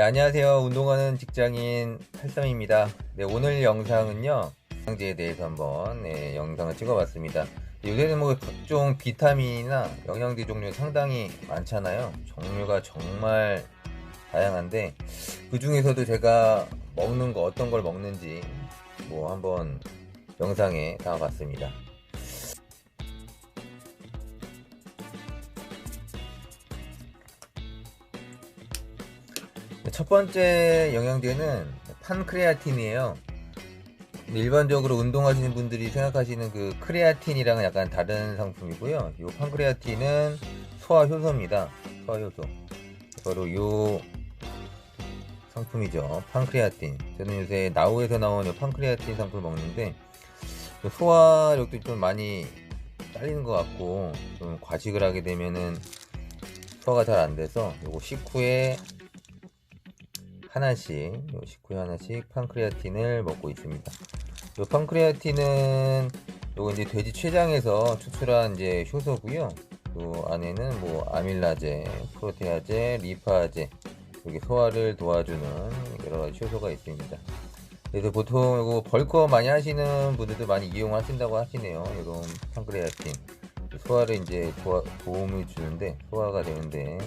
네, 안녕하세요. 운동하는 직장인 팔삼입니다. 네, 오늘 영상은요, 영양제에 대해서 한번 네, 영상을 찍어봤습니다. 요새는 뭐 각종 비타민이나 영양제 종류 상당히 많잖아요. 종류가 정말 다양한데 그 중에서도 제가 먹는 거 어떤 걸 먹는지 뭐 한번 영상에 담아봤습니다. 첫 번째 영양제는 판크레아틴이에요. 일반적으로 운동하시는 분들이 생각하시는 그 크레아틴이랑은 약간 다른 상품이고요. 이 판크레아틴은 소화 효소입니다. 소화 효소. 바로 요 상품이죠. 판크레아틴. 저는 요새 나우에서 나온 요 판크레아틴 상품을 먹는데 소화력도 좀 많이 딸리는 것 같고 좀 과식을 하게 되면은 소화가 잘 안 돼서 요거 식후에 하나씩 요 식후에 하나씩 판크레아틴을 먹고 있습니다. 요 판크레아틴은 요거 이제 돼지 췌장에서 추출한 이제 효소고요. 요 안에는 뭐 아밀라제, 프로테아제, 리파제 여기 소화를 도와주는 여러 가지 효소가 있습니다. 그래서 보통 이거 벌크업 많이 하시는 분들도 많이 이용하신다고 하시네요. 이런 판크레아틴 소화를 이제 도와, 도움을 주는데 소화가 되는데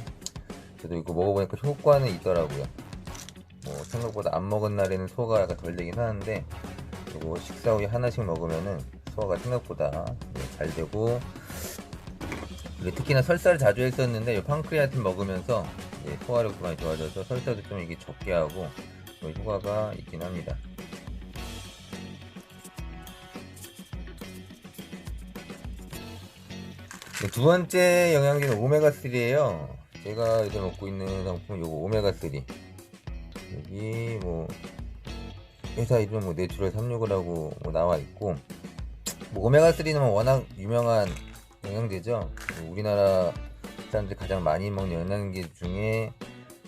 저도 이거 먹어보니까 효과는 있더라고요. 뭐 생각보다 안 먹은 날에는 소화가 약간 덜 되긴 하는데 이거 식사 후에 하나씩 먹으면은 소화가 생각보다 잘 되고 특히나 설사를 자주 했었는데 이 판크레아틴 먹으면서 이제 소화력도 많이 좋아져서 설사도 좀 이게 적게 하고 뭐 효과가 있긴 합니다. 네, 두 번째 영양제는 오메가3예요. 제가 이제 먹고 있는 상품은 요거 오메가3. 여기 뭐 회사 이름 뭐 내추럴 365라고 뭐 나와 있고 뭐 오메가3는 뭐 워낙 유명한 영양제죠. 뭐 우리나라 사람들이 가장 많이 먹는 영양제 중에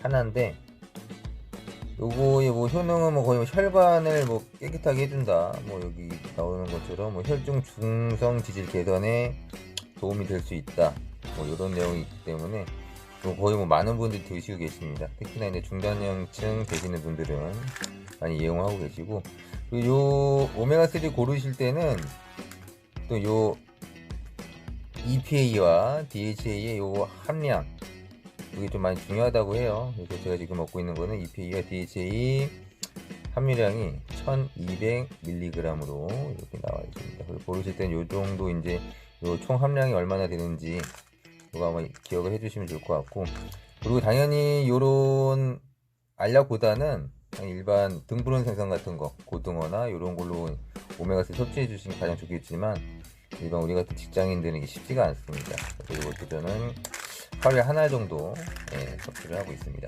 하나인데 요거의 뭐 효능은 뭐 거의 뭐 혈관을 뭐 깨끗하게 해준다. 뭐 여기 나오는 것처럼 뭐 혈중 중성 지질 개선에 도움이 될 수 있다. 뭐 이런 내용이 있기 때문에 뭐 거의 뭐 많은 분들이 드시고 계십니다. 특히나 이제 중단염증 되시는 분들은 많이 이용하고 계시고 요 오메가3 고르실 때는 또 요 EPA와 DHA의 요 함량 이게 좀 많이 중요하다고 해요. 그래서 제가 지금 먹고 있는 거는 EPA와 DHA 함유량이 1200mg으로 이렇게 나와 있습니다. 그리고 고르실 때는 요 정도 이제 요 총 함량이 얼마나 되는지 이거 한번 기억을 해주시면 좋을 것 같고 그리고 당연히 요런 알약보다는 일반 등푸른 생선 같은 거 고등어나 이런 걸로 오메가3 섭취해 주시면 가장 좋겠지만 일반 우리 같은 직장인들은 이게 쉽지가 않습니다. 그리고 저는 하루에 하나 정도 예, 섭취를 하고 있습니다.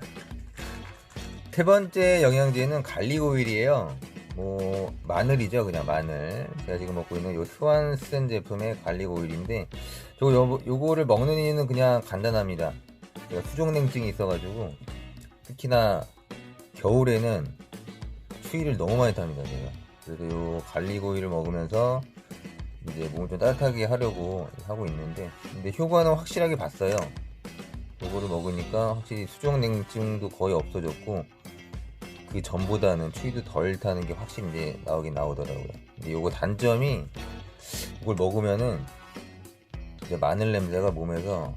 세 번째 영양제는 갈릭 오일이에요. 뭐 마늘이죠, 그냥 마늘. 제가 지금 먹고 있는 요 스완슨 제품의 갈릭 오일인데, 저 요, 요거를 먹는 이유는 그냥 간단합니다. 제가 수족냉증이 있어가지고 특히나 겨울에는 추위를 너무 많이 탑니다, 제가. 그래서 요 갈릭 오일을 먹으면서 이제 몸을 좀 따뜻하게 하려고 하고 있는데, 근데 효과는 확실하게 봤어요. 요거를 먹으니까 확실히 수족냉증도 거의 없어졌고, 그 전보다는 추위도 덜 타는 게 확실히 나오긴 나오더라고요. 근데 요거 단점이 이걸 먹으면은 이제 마늘 냄새가 몸에서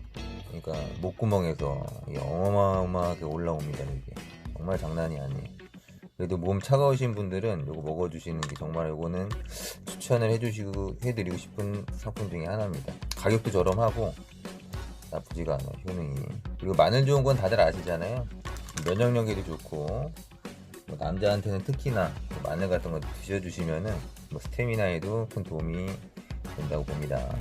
그러니까 목구멍에서 어마어마하게 올라옵니다. 이게 정말 장난이 아니에요. 그래도 몸 차가우신 분들은 요거 먹어주시는 게 정말 요거는 추천을 해주시고 해드리고 싶은 상품 중에 하나입니다. 가격도 저렴하고 나쁘지가 않아요 효능이. 그리고 마늘 좋은 건 다들 아시잖아요. 면역력에도 좋고 뭐 남자한테는 특히나 뭐 마늘 같은 거 드셔주시면은 뭐 스태미나에도 큰 도움이 된다고 봅니다.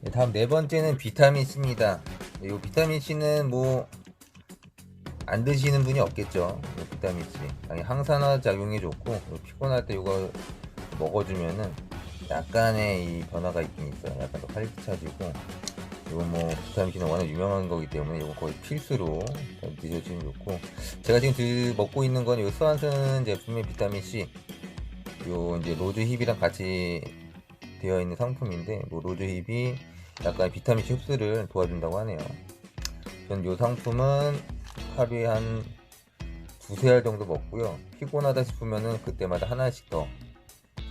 네, 다음 네 번째는 비타민 C입니다. 이 비타민 C는 뭐 안 드시는 분이 없겠죠. 이 비타민 C. 아니 항산화 작용이 좋고 피곤할 때 이거 먹어주면은 약간의 이 변화가 있긴 있어요. 약간 더 활기차지고 이거 뭐 비타민C는 워낙 유명한 거기 때문에 이거 거의 필수로 드셔주시면 좋고 제가 지금 드, 먹고 있는 건이 스완슨 제품의 비타민C 요 이제 로즈 힙이랑 같이 되어 있는 상품인데 뭐 로즈 힙이 약간 비타민C 흡수를 도와준다고 하네요. 전이 상품은 하루에 한 두세 알 정도 먹고요. 피곤하다 싶으면은 그때마다 하나씩 더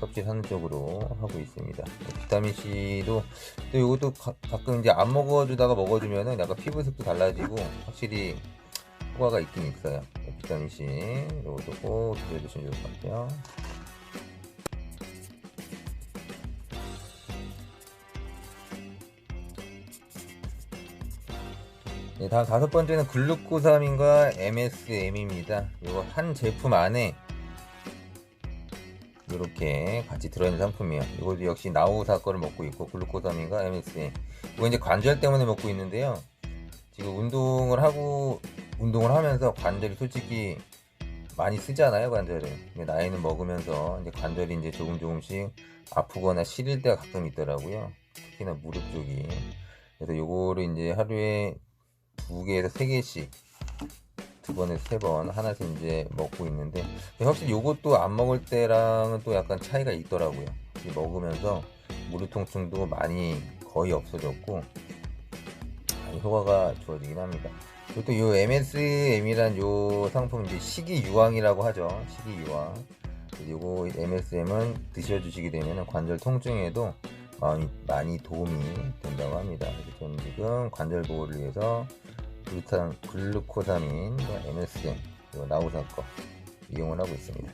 섭취하는 쪽으로 하고 있습니다. 비타민 C도 또 이것도 가, 끔 이제 안 먹어주다가 먹어주면은 약간 피부색도 달라지고 확실히 효과가 있긴 있어요. 비타민 C 이것도 꼭 드셔주시면 좋을 것 같아요. 네, 다섯 번째는 글루코사민과 MSM입니다. 이거 한 제품 안에 이렇게 같이 들어있는 상품이에요. 이것도 역시 나우사 거를 먹고 있고 글루코사민과 MSM. 이거 이제 관절 때문에 먹고 있는데요. 지금 운동을 하고 운동을 하면서 관절이 솔직히 많이 쓰잖아요 관절을. 근데 나이는 먹으면서 이제 관절이 이제 조금 조금씩 아프거나 시릴 때가 가끔 있더라고요. 특히나 무릎 쪽이. 그래서 요거를 이제 하루에 두 개에서 세 개씩 두 번에서 세번 하나씩 이제 먹고 있는데 확실히 요것도 안 먹을 때랑은 또 약간 차이가 있더라고요. 먹으면서 무릎 통증도 많이 거의 없어졌고 효과가 좋아지긴 합니다. 그리고 또 요 MSM이란 요 상품 이제 식이유황이라고 하죠. 식이유황. 그리고 MSM은 드셔주시게 되면 관절 통증에도 많이, 도움이 된다고 합니다. 저는 지금 관절 보호를 위해서 글루탄, 글루코사민, MSM, 그리고 나우사 거 이용을 하고 있습니다.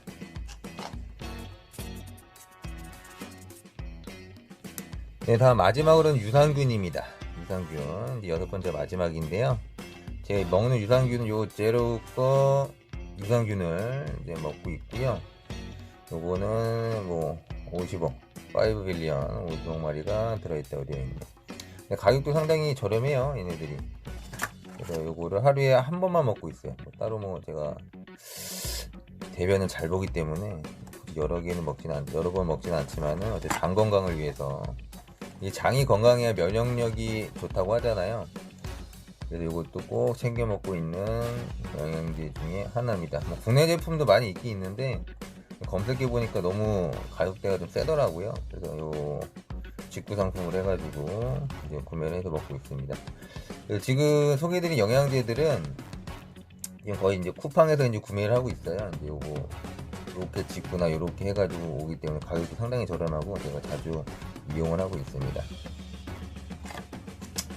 네, 다음 마지막으로는 유산균입니다. 유산균, 여섯 번째 마지막인데요. 제가 먹는 유산균은 요 제로 거 유산균을 이제 먹고 있고요. 요거는 뭐 50억, 5 빌리언 50억 마리가 들어있다고 되어 있네요. 가격도 상당히 저렴해요, 얘네들이. 그래서 요거를 하루에 한 번만 먹고 있어요. 뭐 따로 뭐 제가 대변을 잘 보기 때문에 여러 개는 먹진 않, 여러 번 먹진 않지만은 어쨌든 장 건강을 위해서 이 장이 건강해야 면역력이 좋다고 하잖아요. 그래서 이것도 꼭 챙겨 먹고 있는 영양제 중에 하나입니다. 뭐 국내 제품도 많이 있긴 있는데 검색해 보니까 너무 가격대가 좀 세더라고요. 그래서 요 직구 상품을 해가지고 이제 구매를 해서 먹고 있습니다. 지금 소개해드린 영양제들은 거의 이제 쿠팡에서 이제 구매를 하고 있어요. 이제 요거 이렇게 직구나 이렇게 해가지고 오기 때문에 가격도 상당히 저렴하고 제가 자주 이용을 하고 있습니다.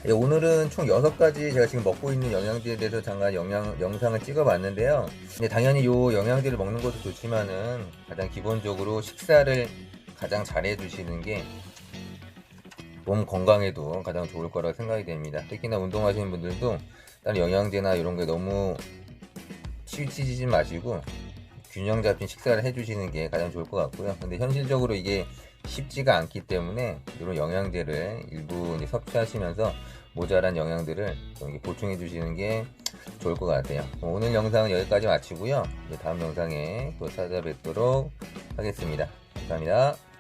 네, 오늘은 총 6가지 제가 지금 먹고 있는 영양제에 대해서 잠깐 영양, 영상을 찍어 봤는데요. 당연히 요 영양제를 먹는 것도 좋지만은 가장 기본적으로 식사를 가장 잘 해주시는 게 몸 건강에도 가장 좋을 거라고 생각이 됩니다. 특히나 운동하시는 분들도 다른 영양제나 이런 게 너무 치우치지 마시고 균형 잡힌 식사를 해주시는 게 가장 좋을 것 같고요. 근데 현실적으로 이게 쉽지가 않기 때문에 이런 영양제를 일부 섭취하시면서 모자란 영양들을 보충해 주시는 게 좋을 것 같아요. 오늘 영상은 여기까지 마치고요. 다음 영상에 또 찾아뵙도록 하겠습니다. 감사합니다.